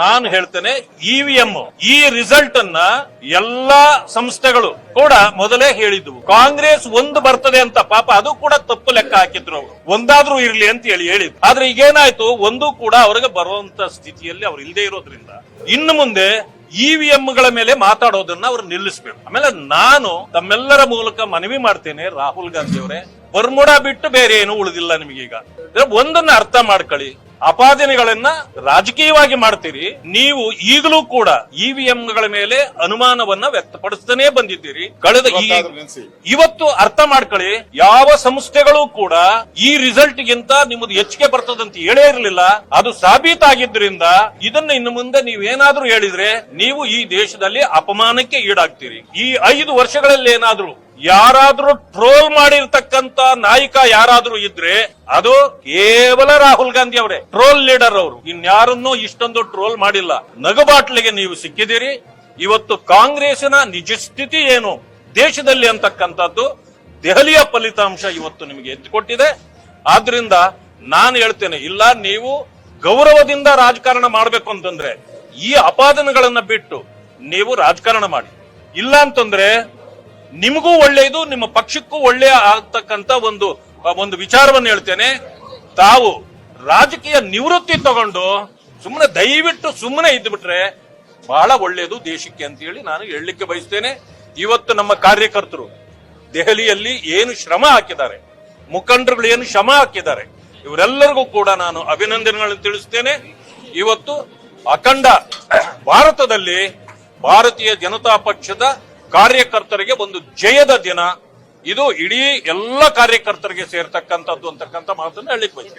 ನಾನು ಹೇಳ್ತೇನೆ ಇವಿಎಂ ಈ ರಿಸಲ್ಟ್ ಅನ್ನ ಎಲ್ಲಾ ಸಂಸ್ಥೆಗಳು ಕೂಡ ಮೊದಲೇ ಹೇಳಿದ್ವು. ಕಾಂಗ್ರೆಸ್ ಒಂದು ಬರ್ತದೆ ಅಂತ ಪಾಪ ಅದು ಕೂಡ ತಪ್ಪು ಲೆಕ್ಕ ಹಾಕಿದ್ರು ಅವರು. ಒಂದಾದ್ರೂ ಇರ್ಲಿ ಅಂತ ಹೇಳಿ ಹೇಳಿದ್ರು. ಆದ್ರೆ ಈಗೇನಾಯ್ತು, ಒಂದು ಕೂಡ ಅವ್ರಿಗೆ ಬರುವಂತ ಸ್ಥಿತಿಯಲ್ಲಿ ಅವ್ರು ಇಲ್ಲದೆ ಇರೋದ್ರಿಂದ ಇನ್ನು ಮುಂದೆ ಇವಿಎಂ ಗಳ ಮೇಲೆ ಮಾತಾಡೋದನ್ನ ಅವ್ರು ನಿಲ್ಲಿಸ್ಬೇಕು. ಆಮೇಲೆ ನಾನು ತಮ್ಮೆಲ್ಲರ ಮೂಲಕ ಮನವಿ ಮಾಡ್ತೇನೆ ರಾಹುಲ್ ಗಾಂಧಿ ಅವರೇ. ಬರ್ಮುಡ ಬಿಟ್ಟು ಬೇರೆ ಏನು ಉಳಿದಿಲ್ಲ ನಿಮಗೀಗ. ಒಂದನ್ನ ಅರ್ಥ ಮಾಡ್ಕೊಳ್ಳಿ. ಅಪಾದನೆಗಳನ್ನ ರಾಜಕೀಯವಾಗಿ ಮಾಡ್ತೀರಿ. ನೀವು ಈಗಲೂ ಕೂಡ ಇವಿಎಂ ಗಳ ಮೇಲೆ ಅನುಮಾನವನ್ನ ವ್ಯಕ್ತಪಡಿಸ್ತಾನೆ ಬಂದಿದ್ದೀರಿ. ಕಳೆದ ಈ ಇವತ್ತು ಅರ್ಥ ಮಾಡ್ಕೊಳ್ಳಿ. ಯಾವ ಸಂಸ್ಥೆಗಳು ಕೂಡ ಈ ರಿಸಲ್ಟ್ ಗಿಂತ ನಿಮ್ಮದು ಹೆಚ್ಚಿಗೆ ಬರ್ತದಂತ ಹೇಳೇ ಇರಲಿಲ್ಲ. ಅದು ಸಾಬೀತಾಗಿದ್ದರಿಂದ ಇದನ್ನ ಇನ್ನು ಮುಂದೆ ನೀವೇನಾದ್ರೂ ಹೇಳಿದ್ರೆ ನೀವು ಈ ದೇಶದಲ್ಲಿ ಅಪಮಾನಕ್ಕೆ ಈಡಾಗ್ತೀರಿ. ಈ ಐದು ವರ್ಷಗಳಲ್ಲಿ ಏನಾದ್ರೂ ಯಾರಾದ್ರೂ ಟ್ರೋಲ್ ಮಾಡಿರ್ತಕ್ಕಂತ ನಾಯಕ ಯಾರಾದ್ರೂ ಇದ್ರೆ ಅದು ಕೇವಲ ರಾಹುಲ್ ಗಾಂಧಿ ಅವರೇ. ಟ್ರೋಲ್ ಲೀಡರ್ ಅವರು. ಇನ್ಯಾರನ್ನೂ ಇಷ್ಟೊಂದು ಟ್ರೋಲ್ ಮಾಡಿಲ್ಲ. ನಗಬಾಟ್ಲಿಗೆ ನೀವು ಸಿಕ್ಕಿದ್ದೀರಿ. ಇವತ್ತು ಕಾಂಗ್ರೆಸ್ನ ನಿಜ ಸ್ಥಿತಿ ಏನು? ದೇಶದಲ್ಲಿ ಅಂತಕ್ಕಂಥದ್ದು ದೆಹಲಿಯ ಫಲಿತಾಂಶ ಇವತ್ತು ನಿಮಗೆ ಎತ್ತಿಕೊಟ್ಟಿದೆ. ಆದ್ರಿಂದ ನಾನು ಹೇಳ್ತೇನೆ, ಇಲ್ಲ, ನೀವು ಗೌರವದಿಂದ ರಾಜಕಾರಣ ಮಾಡಬೇಕು ಅಂತಂದ್ರೆ ಈ ಅಪಾದನೆಗಳನ್ನ ಬಿಟ್ಟು ನೀವು ರಾಜಕಾರಣ ಮಾಡಿ. ಇಲ್ಲ ಅಂತಂದ್ರೆ ನಿಮಗೂ ಒಳ್ಳೆಯದು, ನಿಮ್ಮ ಪಕ್ಷಕ್ಕೂ ಒಳ್ಳೆಯ ಆಗ್ತಕ್ಕಂತ ಒಂದು ಒಂದು ವಿಚಾರವನ್ನು ಹೇಳ್ತೇನೆ. ತಾವು ರಾಜಕೀಯ ನಿವೃತ್ತಿ ತಗೊಂಡು ಸುಮ್ಮನೆ ದಯವಿಟ್ಟು ಸುಮ್ಮನೆ ಇದ್ಬಿಟ್ರೆ ಬಹಳ ಒಳ್ಳೆಯದು ದೇಶಕ್ಕೆ ಅಂತ ಹೇಳಿ ನಾನು ಹೇಳಲಿಕ್ಕೆ ಬಯಸ್ತೇನೆ. ಇವತ್ತು ನಮ್ಮ ಕಾರ್ಯಕರ್ತರು ದೆಹಲಿಯಲ್ಲಿ ಏನು ಶ್ರಮ ಹಾಕಿದ್ದಾರೆ, ಮುಖಂಡರುಗಳು ಏನು ಶ್ರಮ ಹಾಕಿದ್ದಾರೆ, ಇವರೆಲ್ಲರಿಗೂ ಕೂಡ ನಾನು ಅಭಿನಂದನೆಗಳನ್ನು ತಿಳಿಸ್ತೇನೆ. ಇವತ್ತು ಅಖಂಡ ಭಾರತದಲ್ಲಿ ಭಾರತೀಯ ಜನತಾ ಪಕ್ಷದ ಕಾರ್ಯಕರ್ತರಿಗೆ ಒಂದು ಜಯದ ದಿನ. ಇದು ಇಡೀ ಎಲ್ಲ ಕಾರ್ಯಕರ್ತರಿಗೆ ಸೇರ್ತಕ್ಕಂಥದ್ದು ಅಂತಕ್ಕಂಥ ಮಾತನ್ನು ಬಯಸ್ತೇನೆ.